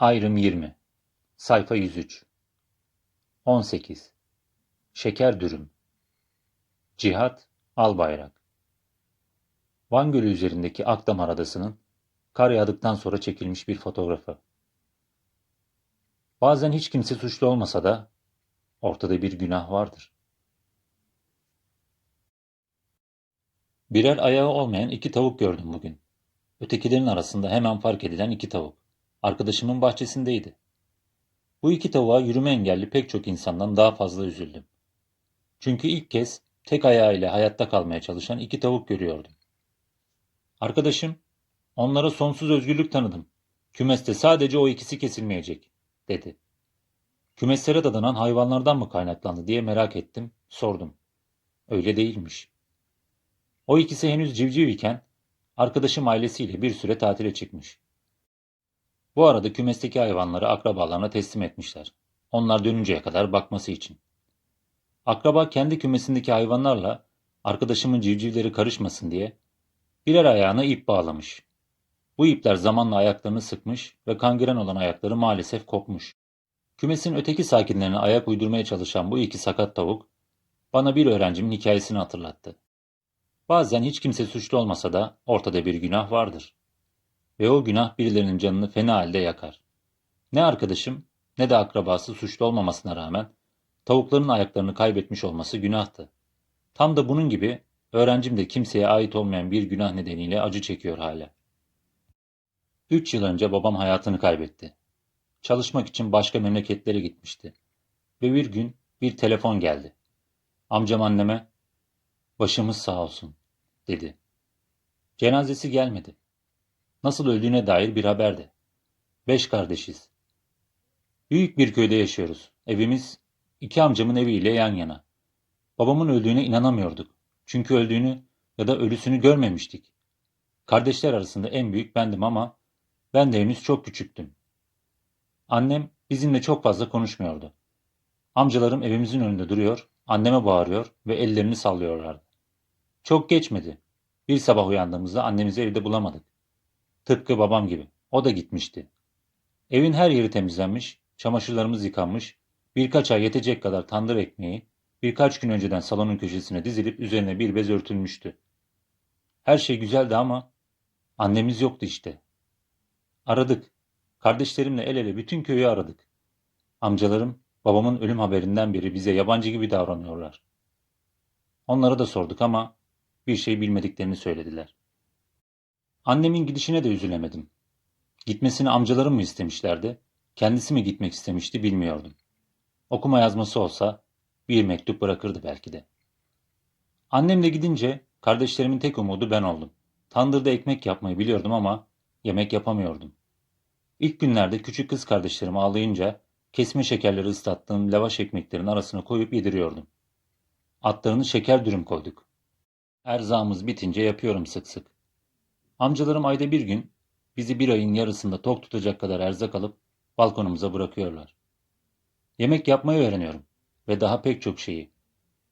Ayrım 20 Sayfa 103 18 Şeker dürüm Cihat Albayrak Van Gölü üzerindeki Akdamar Adası'nın kar yağdıktan sonra çekilmiş bir fotoğrafı. Bazen hiç kimse suçlu olmasa da ortada bir günah vardır. Birer ayağı olmayan iki tavuk gördüm bugün. Ötekilerin arasında hemen fark edilen iki tavuk. Arkadaşımın bahçesindeydi. Bu iki tavuğa yürüme engelli pek çok insandan daha fazla üzüldüm. Çünkü ilk kez tek ayağıyla hayatta kalmaya çalışan iki tavuk görüyordum. Arkadaşım, onlara sonsuz özgürlük tanıdım. Kümeste sadece o ikisi kesilmeyecek, dedi. Kümeslere dadanan hayvanlardan mı kaynaklandı diye merak ettim, sordum. Öyle değilmiş. O ikisi henüz civciv iken arkadaşım ailesiyle bir süre tatile çıkmış. Bu arada kümesteki hayvanları akrabalarına teslim etmişler. Onlar dönünceye kadar bakması için. Akraba kendi kümesindeki hayvanlarla arkadaşımın civcivleri karışmasın diye birer ayağına ip bağlamış. Bu ipler zamanla ayaklarını sıkmış ve kangren olan ayakları maalesef kopmuş. Kümesin öteki sakinlerine ayak uydurmaya çalışan bu iki sakat tavuk bana bir öğrencimin hikayesini hatırlattı. Bazen hiç kimse suçlu olmasa da ortada bir günah vardır. Ve o günah birilerinin canını fena halde yakar. Ne arkadaşım ne de akrabası suçlu olmamasına rağmen tavukların ayaklarını kaybetmiş olması günahtı. Tam da bunun gibi öğrencim de kimseye ait olmayan bir günah nedeniyle acı çekiyor hala. Üç yıl önce babam hayatını kaybetti. Çalışmak için başka memleketlere gitmişti. Ve bir gün bir telefon geldi. Amcam anneme, başımız sağ olsun, dedi. Cenazesi gelmedi. Nasıl öldüğüne dair bir haber de. Beş kardeşiz. Büyük bir köyde yaşıyoruz. Evimiz iki amcamın eviyle yan yana. Babamın öldüğüne inanamıyorduk. Çünkü öldüğünü ya da ölüsünü görmemiştik. Kardeşler arasında en büyük bendim ama ben de henüz çok küçüktüm. Annem bizimle çok fazla konuşmuyordu. Amcalarım evimizin önünde duruyor, anneme bağırıyor ve ellerini sallıyorlardı. Çok geçmedi. Bir sabah uyandığımızda annemizi evde bulamadık. Tıpkı babam gibi. O da gitmişti. Evin her yeri temizlenmiş, çamaşırlarımız yıkanmış, birkaç ay yetecek kadar tandır ekmeği, birkaç gün önceden salonun köşesine dizilip üzerine bir bez örtülmüştü. Her şey güzeldi ama annemiz yoktu işte. Aradık. Kardeşlerimle el ele bütün köyü aradık. Amcalarım babamın ölüm haberinden beri bize yabancı gibi davranıyorlar. Onlara da sorduk ama bir şey bilmediklerini söylediler. Annemin gidişine de üzülemedim. Gitmesini amcalarım mı istemişlerdi, kendisi mi gitmek istemişti bilmiyordum. Okuma yazması olsa bir mektup bırakırdı belki de. Annemle gidince kardeşlerimin tek umudu ben oldum. Tandırda ekmek yapmayı biliyordum ama yemek yapamıyordum. İlk günlerde küçük kız kardeşlerim ağlayınca kesme şekerleri ıslattığım lavaş ekmeklerin arasına koyup yediriyordum. Atlarını şeker dürüm koyduk. Erzağımız bitince yapıyorum sık sık. Amcalarım ayda bir gün bizi bir ayın yarısında tok tutacak kadar erzak alıp balkonumuza bırakıyorlar. Yemek yapmayı öğreniyorum ve daha pek çok şeyi.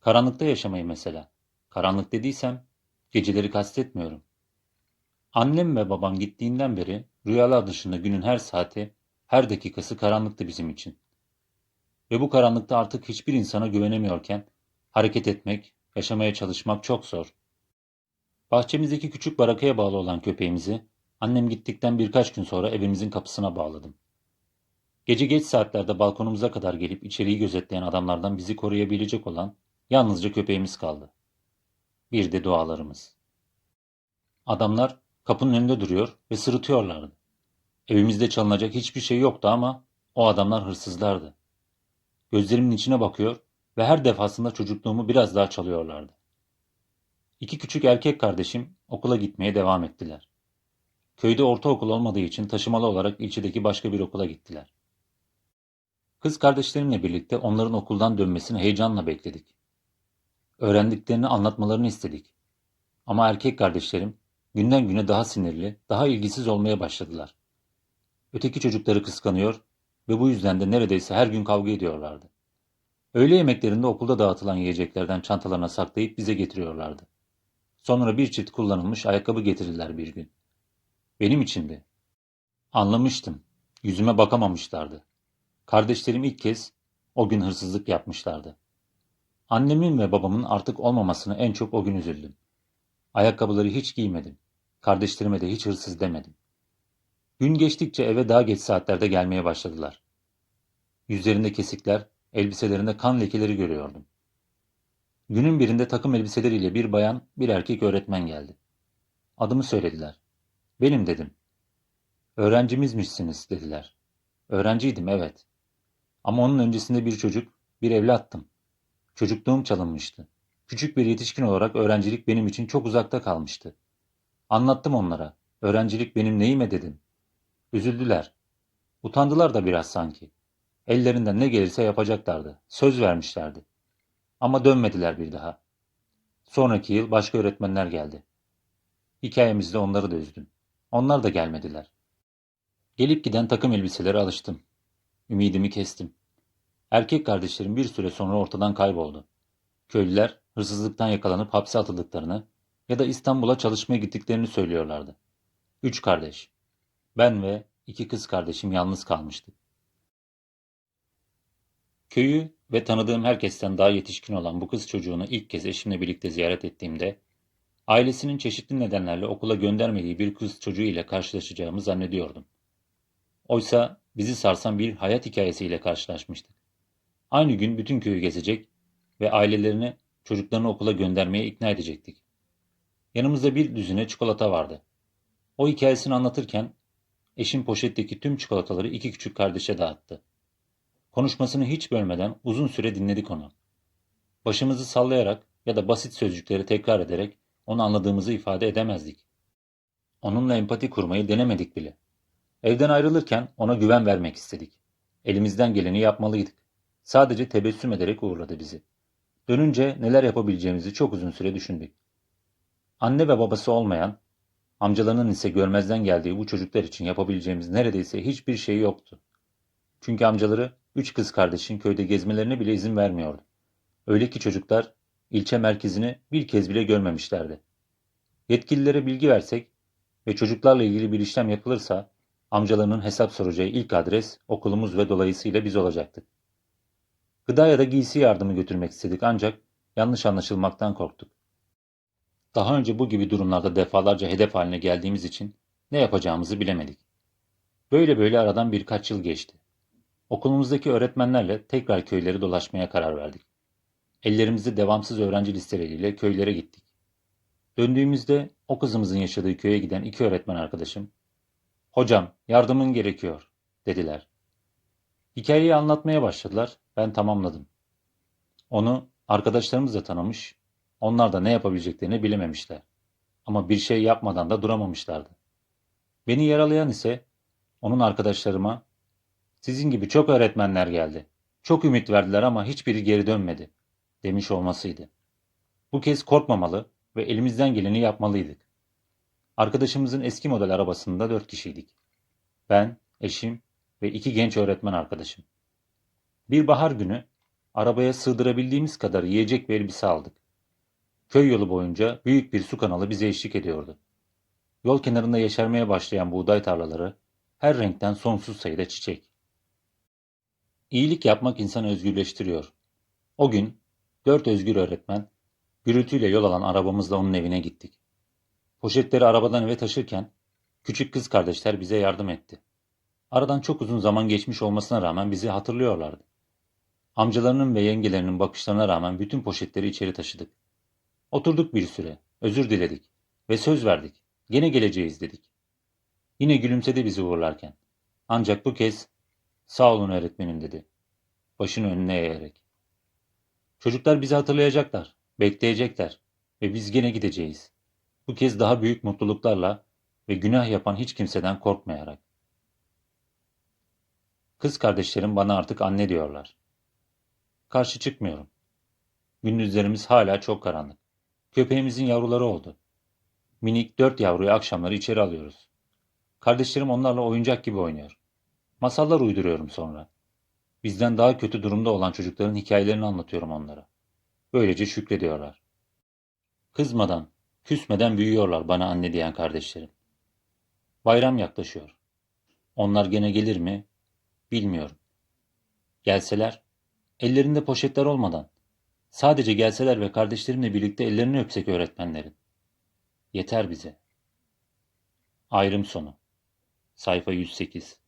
Karanlıkta yaşamayı mesela. Karanlık dediysem geceleri kastetmiyorum. Annem ve babam gittiğinden beri rüyalar dışında günün her saati, her dakikası karanlıktı bizim için. Ve bu karanlıkta artık hiçbir insana güvenemiyorken hareket etmek, yaşamaya çalışmak çok zor. Bahçemizdeki küçük barakaya bağlı olan köpeğimizi annem gittikten birkaç gün sonra evimizin kapısına bağladım. Gece geç saatlerde balkonumuza kadar gelip içeriği gözetleyen adamlardan bizi koruyabilecek olan yalnızca köpeğimiz kaldı. Bir de dualarımız. Adamlar kapının önünde duruyor ve sırıtıyorlardı. Evimizde çalınacak hiçbir şey yoktu ama o adamlar hırsızlardı. Gözlerimin içine bakıyor ve her defasında çocukluğumu biraz daha çalıyorlardı. İki küçük erkek kardeşim okula gitmeye devam ettiler. Köyde ortaokul olmadığı için taşımalı olarak ilçedeki başka bir okula gittiler. Kız kardeşlerimle birlikte onların okuldan dönmesini heyecanla bekledik. Öğrendiklerini anlatmalarını istedik. Ama erkek kardeşlerim günden güne daha sinirli, daha ilgisiz olmaya başladılar. Öteki çocukları kıskanıyor ve bu yüzden de neredeyse her gün kavga ediyorlardı. Öğle yemeklerinde okulda dağıtılan yiyeceklerden çantalarına saklayıp bize getiriyorlardı. Sonra bir çift kullanılmış ayakkabı getirdiler bir gün. Benim içindi. Anlamıştım. Yüzüme bakamamışlardı. Kardeşlerim ilk kez o gün hırsızlık yapmışlardı. Annemin ve babamın artık olmamasını en çok o gün üzüldüm. Ayakkabıları hiç giymedim. Kardeşlerime de hiç hırsız demedim. Gün geçtikçe eve daha geç saatlerde gelmeye başladılar. Yüzlerinde kesikler, elbiselerinde kan lekeleri görüyordum. Günün birinde takım elbiseleriyle bir bayan, bir erkek öğretmen geldi. Adımı söylediler. Benim dedim. Öğrencimizmişsiniz dediler. Öğrenciydim evet. Ama onun öncesinde bir çocuk, bir evlattım. Çocukluğum çalınmıştı. Küçük bir yetişkin olarak öğrencilik benim için çok uzakta kalmıştı. Anlattım onlara. Öğrencilik benim neyime dedim. Üzüldüler. Utandılar da biraz sanki. Ellerinden ne gelirse yapacaklardı. Söz vermişlerdi. Ama dönmediler bir daha. Sonraki yıl başka öğretmenler geldi. Hikayemizde onları da üzdüm. Onlar da gelmediler. Gelip giden takım elbiselere alıştım. Ümidimi kestim. Erkek kardeşlerim bir süre sonra ortadan kayboldu. Köylüler hırsızlıktan yakalanıp hapse atıldıklarını ya da İstanbul'a çalışmaya gittiklerini söylüyorlardı. Üç kardeş. Ben ve iki kız kardeşim yalnız kalmıştık. Köyü ve tanıdığım herkesten daha yetişkin olan bu kız çocuğunu ilk kez eşimle birlikte ziyaret ettiğimde, ailesinin çeşitli nedenlerle okula göndermediği bir kız çocuğu ile karşılaşacağımı zannediyordum. Oysa bizi sarsan bir hayat hikayesiyle karşılaşmıştık. Aynı gün bütün köyü gezecek ve ailelerini çocuklarını okula göndermeye ikna edecektik. Yanımızda bir düzine çikolata vardı. O hikayesini anlatırken eşim poşetteki tüm çikolataları iki küçük kardeşe dağıttı. Konuşmasını hiç bölmeden uzun süre dinledik onu. Başımızı sallayarak ya da basit sözcükleri tekrar ederek onu anladığımızı ifade edemezdik. Onunla empati kurmayı denemedik bile. Evden ayrılırken ona güven vermek istedik. Elimizden geleni yapmalıydık. Sadece tebessüm ederek uğurladı bizi. Dönünce neler yapabileceğimizi çok uzun süre düşündük. Anne ve babası olmayan, amcalarının ise görmezden geldiği bu çocuklar için yapabileceğimiz neredeyse hiçbir şey yoktu. Çünkü amcaları üç kız kardeşin köyde gezmelerine bile izin vermiyordu. Öyle ki çocuklar ilçe merkezini bir kez bile görmemişlerdi. Yetkililere bilgi versek ve çocuklarla ilgili bir işlem yapılırsa amcalarının hesap soracağı ilk adres okulumuz ve dolayısıyla biz olacaktık. Gıda ya da giysi yardımı götürmek istedik ancak yanlış anlaşılmaktan korktuk. Daha önce bu gibi durumlarda defalarca hedef haline geldiğimiz için ne yapacağımızı bilemedik. Böyle böyle aradan birkaç yıl geçti. Okulumuzdaki öğretmenlerle tekrar köyleri dolaşmaya karar verdik. Ellerimizde devamsız öğrenci listeleriyle köylere gittik. Döndüğümüzde o kızımızın yaşadığı köye giden iki öğretmen arkadaşım, ''Hocam, yardımın gerekiyor.'' dediler. Hikayeyi anlatmaya başladılar, ben tamamladım. Onu arkadaşlarımız da tanımış, onlar da ne yapabileceklerini bilememişler. Ama bir şey yapmadan da duramamışlardı. Beni yaralayan ise onun arkadaşlarıma sizin gibi çok öğretmenler geldi. Çok ümit verdiler ama hiçbiri geri dönmedi demiş olmasıydı. Bu kez korkmamalı ve elimizden geleni yapmalıydık. Arkadaşımızın eski model arabasında dört kişiydik. Ben, eşim ve iki genç öğretmen arkadaşım. Bir bahar günü arabaya sığdırabildiğimiz kadar yiyecek ve elbise aldık. Köy yolu boyunca büyük bir su kanalı bize eşlik ediyordu. Yol kenarında yeşermeye başlayan buğday tarlaları, her renkten sonsuz sayıda çiçek. İyilik yapmak insanı özgürleştiriyor. O gün dört özgür öğretmen gürültüyle yol alan arabamızla onun evine gittik. Poşetleri arabadan eve taşırken küçük kız kardeşler bize yardım etti. Aradan çok uzun zaman geçmiş olmasına rağmen bizi hatırlıyorlardı. Amcalarının ve yengelerinin bakışlarına rağmen bütün poşetleri içeri taşıdık. Oturduk bir süre, özür diledik ve söz verdik. Gene geleceğiz dedik. Yine gülümsedi bizi uğurlarken. Ancak bu kez sağ olun öğretmenim dedi. Başını önüne eğerek. Çocuklar bizi hatırlayacaklar, bekleyecekler ve biz gene gideceğiz. Bu kez daha büyük mutluluklarla ve günah yapan hiç kimseden korkmayarak. Kız kardeşlerim bana artık anne diyorlar. Karşı çıkmıyorum. Gündüzlerimiz hala çok karanlık. Köpeğimizin yavruları oldu. Minik dört yavruyu akşamları içeri alıyoruz. Kardeşlerim onlarla oyuncak gibi oynuyor. Masallar uyduruyorum sonra. Bizden daha kötü durumda olan çocukların hikayelerini anlatıyorum onlara. Böylece şükrediyorlar. Kızmadan, küsmeden büyüyorlar bana anne diyen kardeşlerim. Bayram yaklaşıyor. Onlar gene gelir mi? Bilmiyorum. Gelseler, ellerinde poşetler olmadan, sadece gelseler ve kardeşlerimle birlikte ellerini öpsek öğretmenlerin. Yeter bize. Ayrım sonu. Sayfa 108